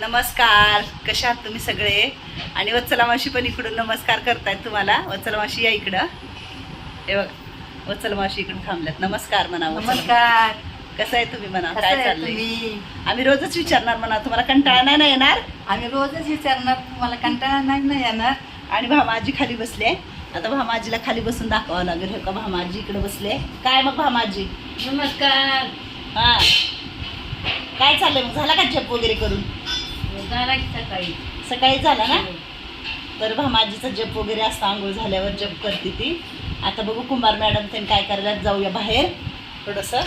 नमस्कार कशा आहात तुम्ही सगळे? आणि वत्सला मावशी पण इकडून नमस्कार करतायत तुम्हाला. वत्सला मावशी या इकडं. हे बघ वत्सला मावशी इकडून थांबल्यात. नमस्कार म्हणा. नमस्कार. कसं आहे तुम्ही म्हणा? काय चाललंय? तुम्ही? आम्ही रोजच विचारणार म्हणा तुम्हाला कंटाळा नाही ना येणार? आम्ही रोजच विचारणार तुम्हाला कंटाळा नाही ना येणार? आणि भामाजी खाली बसले. आता भामाजीला खाली बसून दाखवावं लागेल. हे का भामाजी इकडे बसले? काय मग भामाजी? नमस्कार. हा. काय चाललंय मग? झाला का जप वगैरे करून? झाला की सकाळी. सकाळी झाला ना? तर भामाजीचा जप वगैरे असतं आंघोळ झाल्यावर जप करते ती. आता बघू कुंभार मॅडम त्यांनी काय करायला जाऊया बाहेर. थोडंसं.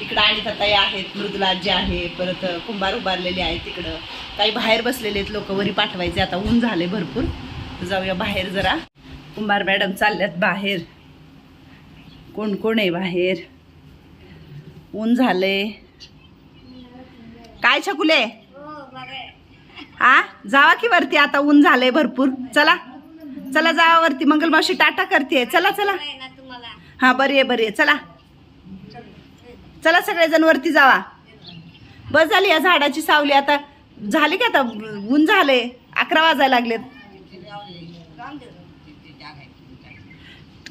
इकडं आणि ताई आहेत मृदुला आजी आहे परत कुंभार उभारलेले आहेत तिकडं. काही बाहेर बसलेले आहेत लोक वरी पाठवायचे आता ऊन झाले भरपूर. जाऊया बाहेर जरा. कुंभार मॅडम चालल्यात बाहेर. कोण कोण आहे बाहेर? ऊन झाले काय छकुले? हा? जावा की वरती? आता ऊन झालंय भरपूर. चला. चला जावा वरती. मंगलमावशी टाटा करते चला चला. हा बरी आहे बरी आहे. चला. चला सगळेजण वरती जावा. बस झाली या झाडाची सावली. आता झाली का आता? ऊन झाले अकरा वाजायला लागलेत.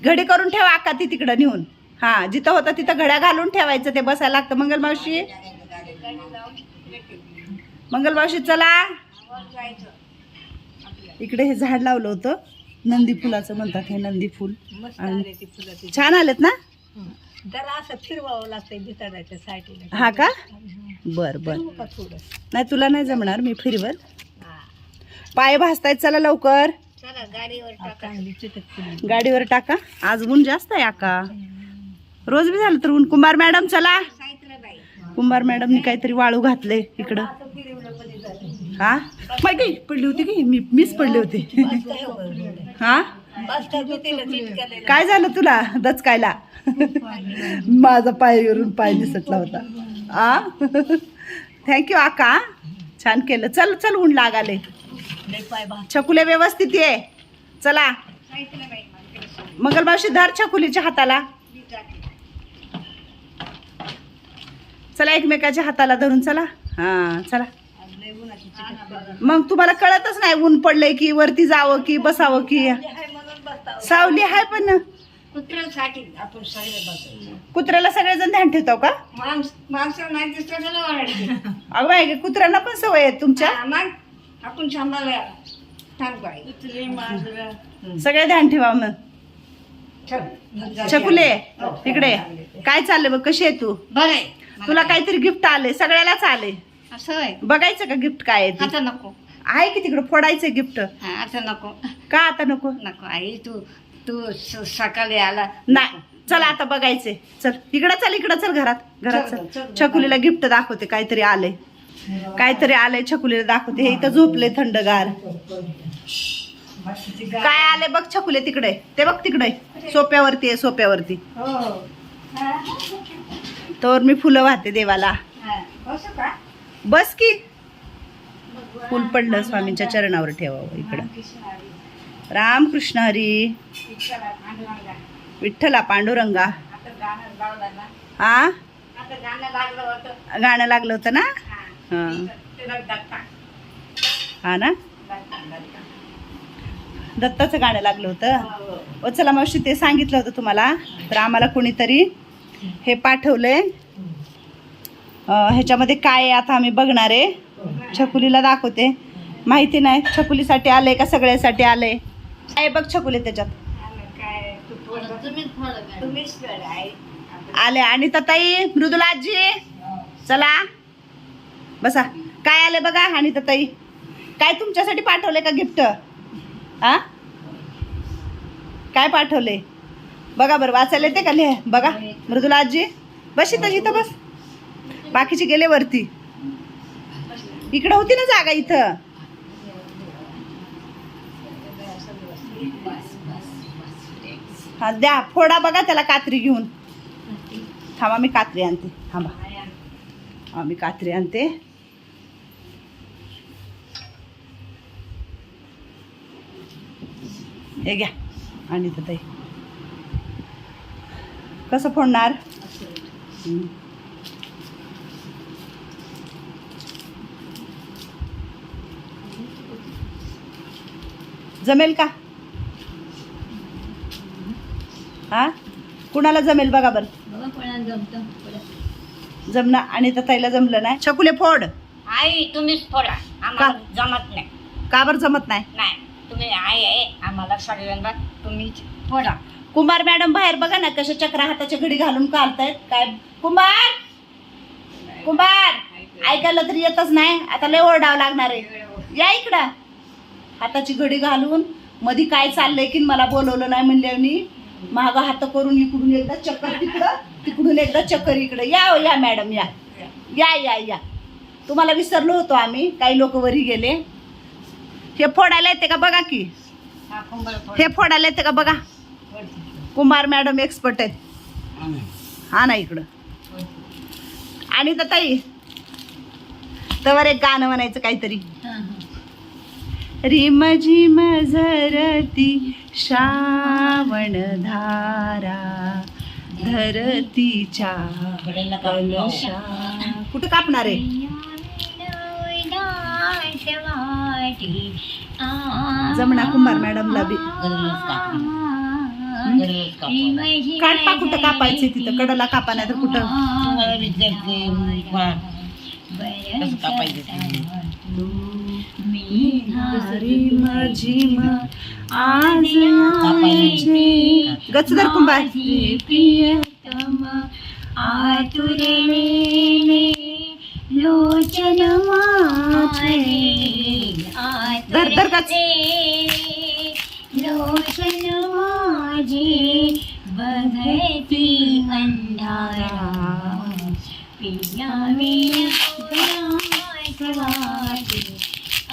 घडी करून ठेवा अक्का ती तिकडं नेऊन. हा जिथं होतं तिथं घड्या घालून ठेवायचं ते बसायला लागतं. मंगलमावशी. मंगलमावशी चला. इकडे हे झाड लावलं होतं. नंदी फुलाचं म्हणतात हे नंदी फुल. छान आलेत ना? जरा असं फिरवावं लागतंय बिचारायच्या साईडला हा का? बर बर. नाही तुला नाही जमणार मी फिरवल. हा. पाय भासतायत चला लवकर. गाडीवर टाका. आज ऊन जास्त आहे आका. रोज बी झालं तर ऊन. कुंभार मॅडम चला. कुंभार मॅडमनी काहीतरी वाळू घातले इकडं असं फिरवलं कधी झालं. हा? माय काही पडली होती की मी मीच पडले होते. हां? काय हा काय झालं तुला दचकायला? माझा पायवरून पाय दिसटला होता. आ? थँक्यू आका. छान केलं. चल चल ऊन लागाले. छकुले व्यवस्थित ये. चला. मंगलमावशी धर छकुलीच्या हाताला. चला एकमेकाच्या हाताला धरून चला. हां चला. मग तुम्हाला कळतच नाही ऊन पडलंय की वरती जावं की बसावं की. सावली आहे पण. कुत्र्यासाठी आपण सगळे बसायचं. कुत्र्याला सगळेजण ध्यान ठेवतो का? माणस माणसं नाही दिसतं त्याला ओरडते. अगं बाई, कुत्र्यांना पण सवय आहे तुमच्या. हा, मग आपण सांभाळूया सगळे ध्यान ठेवा मग. छकुले इकडे. काय चाललंय बघ कशी आहे तू? बरं आहे. तुला काहीतरी गिफ्ट आले सगळ्यालाच आले असं आहे बघायचं का गिफ्ट काय आहे ते? आता नको. आहे की तिकडे फोडायचं गिफ्ट हा, आता नको. का आता नको? नको आई तू तू स- सकाळी आला. नाही चल आता बघायचे. चल इकडं चल इकडं चल घरात. घरात चल, चल. चल. छकुलीला गिफ्ट दाखवते काहीतरी आले काहीतरी आलंय छकुलीला दाखवते. हे इथं झोपले थंडगार. काय आले बघ छकुले तिकडे. ते बघ तिकडे. सोप्यावरती आहे सोप्यावरती. हो. हा, तर मी फुलं वाहते देवाला. हा. का? बस की. फुल पडलं स्वामींच्या चरणावर ठेवावं इकडं. रामकृष्ण हरी. विठ्ठला पांडुरंगा. हा गाणं लागलं होतं. गाणं लागलं होतं ना? हा. ना दत्ता, दत्ता. दत्ताचं गाणं लागलं होतं. हो. चला मावशी ते सांगितलं होतं तुम्हाला. तर आम्हाला कोणीतरी हे पाठवलंय. ह्याच्यामध्ये काय आहे आता आम्ही बघणार आहे. छकुलीला दाखवते. माहिती नाही छकुलीसाठी आलंय का सगळ्यासाठी आलंय? काय बघ छकुली त्याच्यात. काय आले आणि तताई मृदुलाजी चला. बसा. काय आले बघा आणि तताई. काय तुमच्यासाठी पाठवले का गिफ्ट? हा काय पाठवले बघा बरं वाचायला येते का? लिह. बघा. मृदुला आजी. बस इथं इथं बस. बाकीचे गेले वरती. इकडं होती ना जागा इथं. हा द्या फोडा बघा त्याला कात्री घेऊन. थांबा मी कात्री आणते. थांबा. हा मी कात्री आणते. हे घ्या. आणि ताई. कसं फोडणार? जमेल का? हा? कुणाला जमेल बघा बरं. जमना आणि ताईला जमलं नाही. छकुले फोड. आई तुम्हीच फोडा. आम्हाला जमत नाही. का बरं जमत नाही? नाही. तुम्ही आई आहे आम्हाला सगळ्यांना तुम्हीच फोडा. कुंभार मॅडम बाहेर बघा ना कशा चक्र हाताच्या घडी घालून काढतायत. काय? कुंभार! कुंभार! ऐकायला तरी येतच नाही. आता लय ओरडावं लागणार आहे. या इकडं. हाताची घडी घालून मधी काय चाललंय की मला बोलवलं नाही म्हणल्यानी महागा हात करून इकडून एकदा चक्कर तिकडं तिकडून एकदा चक्कर इकडं. या हो, या मॅडम या. या या या. तुम्हाला विसरलो होतो आम्ही काही लोक वरी गेले. हे फोडायला येते का बघा की? हा. हे फोडायला येते का बघा? कुमार मॅडम एक्सपर्ट आहेत. हा ना. इकडं. आणि तर ताई तवर एक गाणं म्हणायचं काहीतरी. रिम झिम झरती श्रावण धारा धरतीच्या? कलशा कुठं कापणार आहे? जमना कुंभार मॅडमला बी. काढपा कुठं कापायचे तिथं? कडला कापा नाही तर कुठं कापायचं ते? रिम झिम आज आईचे. गचदर कुंभार प्रियतम आतुरलेले लोचन माझे धर, धर गच. लोचन माझे बघती अंधारा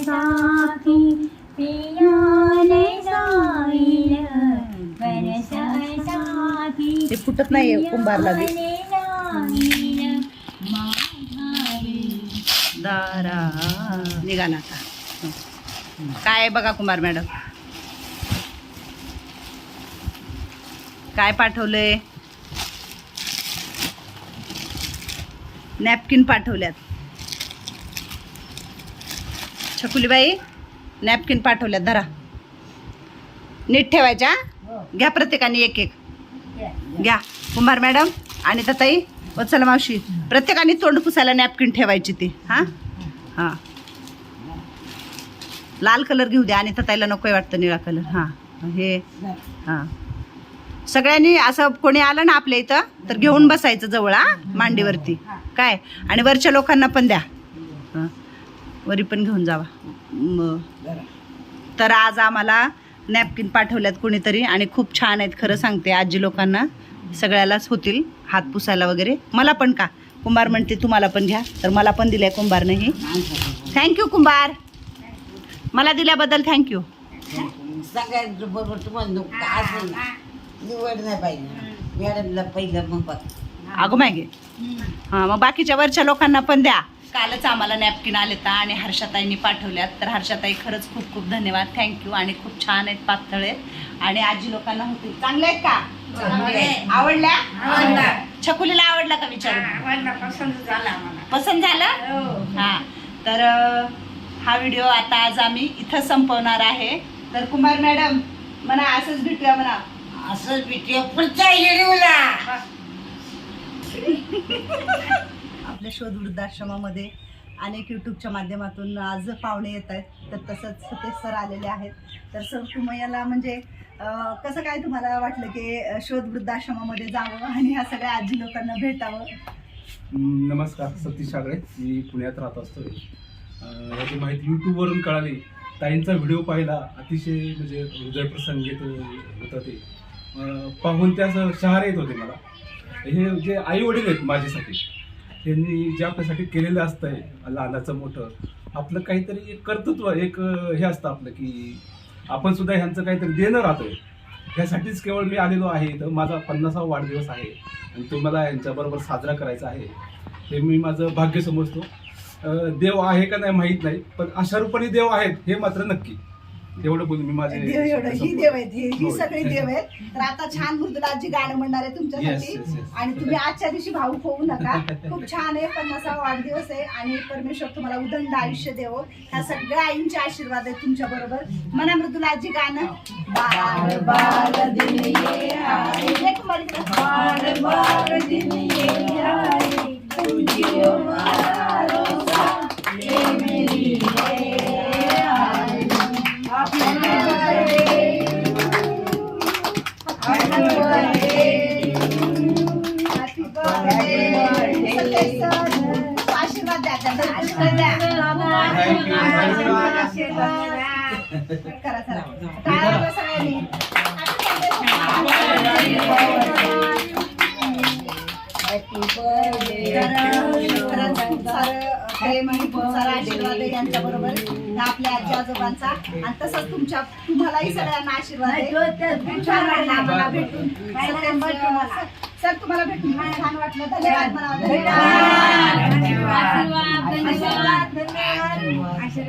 साथी पियाने जाईल साथी ते फुटत नाहीये कुंभारला बी. पियाने जाईल माघारी. दारा. निघाला आता. काय बघा कुमार मॅडम? काय पाठवलंय? नॅपकिन पाठवल्यात. छकुलीबाई नॅपकिन पाठवल्यात धरा. नीट ठेवायच्या? हा? घ्या प्रत्येकाने एक एक. घ्या. कुंभार मॅडम आणि ताई वत्सला मावशी प्रत्येकाने तोंड पुसायला नॅपकिन ठेवायची ती. हां? हां. लाल कलर घेऊ द्या आणि ताईला नकोय वाटतं निळा कलर हां. हे. हां. सगळ्यांनी असं कोणी आलं ना आपल्या इथं तर घेऊन बसायचं जवळ हा? मांडीवरती. काय? आणि वरच्या लोकांना पण द्या. वरी पण घेऊन जावा. तर आज आम्हाला नॅपकिन पाठवल्यात कोणीतरी आणि खूप छान आहेत खरं सांगते आजी लोकांना सगळ्यालाच होतील हात पुसायला वगैरे. मला पण का? कुंभार म्हणते तुम्हाला पण घ्या. तर मला पण दिलंय कुंभारनेही. थँक्यू कुंभार. मला दिल्याबद्दल थँक्यू सगळ्यांचं बरोबर तुम्हाला नको असं निवड नाही पाहिजे. मॅडमला पहिलं मग बघ अगो मागे. हां मग बाकीच्या वरच्या लोकांना पण द्या. कालच आम्हाला नॅपकिन आले तर आणि हर्षाताईंनी पाठवल्यात. तर हर्षाताई खरंच खूप खूप धन्यवाद. थँक्यू आणि खूप छान आहेत पातळ आहेत. आणि आजी लोकांना होतील चांगले आहेत का. आवडल्या? आवडला. छकुलीला आवडला का विचारू? पसंत झाला आम्हाला. पसंत झालं? हा. तर अं, हा व्हिडिओ आता आज आम्ही इथं संपवणार आहे. तर कुमार मॅडम म्हणा असंच भेटूया म्हणा. असंच भीती पुढच्या व्हिडिओला आपल्या शोध वृद्धाश्रमामध्ये अनेक यूट्यूबच्या माध्यमातून आज पाहुणे येत आहेत. तर तसंच ते सर आलेले आहेत. तर सर तुम्हाला म्हणजे कसं काय तुम्हाला वाटलं की शोध वृद्धाश्रमामध्ये जावं आणि ह्या सगळ्या आजी लोकांना भेटावं? नमस्कार सतीश आगळे मी पुण्यात राहत असतो याची माहिती यूट्यूबवरून कळाली. ताईंचा व्हिडिओ पाहिला. अतिशय म्हणजे हृदयप्रसंगीत होतं ते पाहून त्या असं येत होते मला. हे जे आई वडील आहेत माझ्यासाठी त्यांनी जे आपल्यासाठी केलेलं असतंय लहानाचं मोठं आपलं काहीतरी एक कर्तृत्व एक हे असतं आपलं की आपण सुद्धा ह्यांचं काहीतरी देणं राहतोय. ह्यासाठीच केवळ मी आलेलो आहे. तर माझा पन्नासावा वाढदिवस आहे. आणि तो मला यांच्याबरोबर साजरा करायचा आहे. हे मी माझं भाग्य समजतो. देव आहे का नाही माहीत नाही पण अशा रूपाने देव आहेत हे मात्र नक्की. एवढं बोलून मी माझे देव एवढं ही देव आहेत ही ही होय. सगळी देव आहेत तर आता छान मृदुलाजी गाणं म्हणणार आहे Yes, तुमच्यासाठी yes. आणि तुम्ही आजच्या दिवशी भाऊक होऊ नका खूप छान आहे पन्नासावा वाढदिवस आहे आणि परमेश्वर तुम्हाला उदंड आयुष्य देवो ह्या सगळ्या आईंचे आशीर्वाद आहेत तुमच्या बरोबर मना मृदुलाजी गाणं बाल बाल दिन ये आए. ये कुमारीकडे. बाल बाल दिन ये आए. तुझी रोजा, ये मेरी बरोबर आपल्या आजी आजोबांचा आणि तसंच तुमच्या तुम्हालाही सगळ्यांना आशीर्वाद भेटून सर, तुम्हाला भेटून छान वाटलं धन्यवाद धन्यवाद धन्यवाद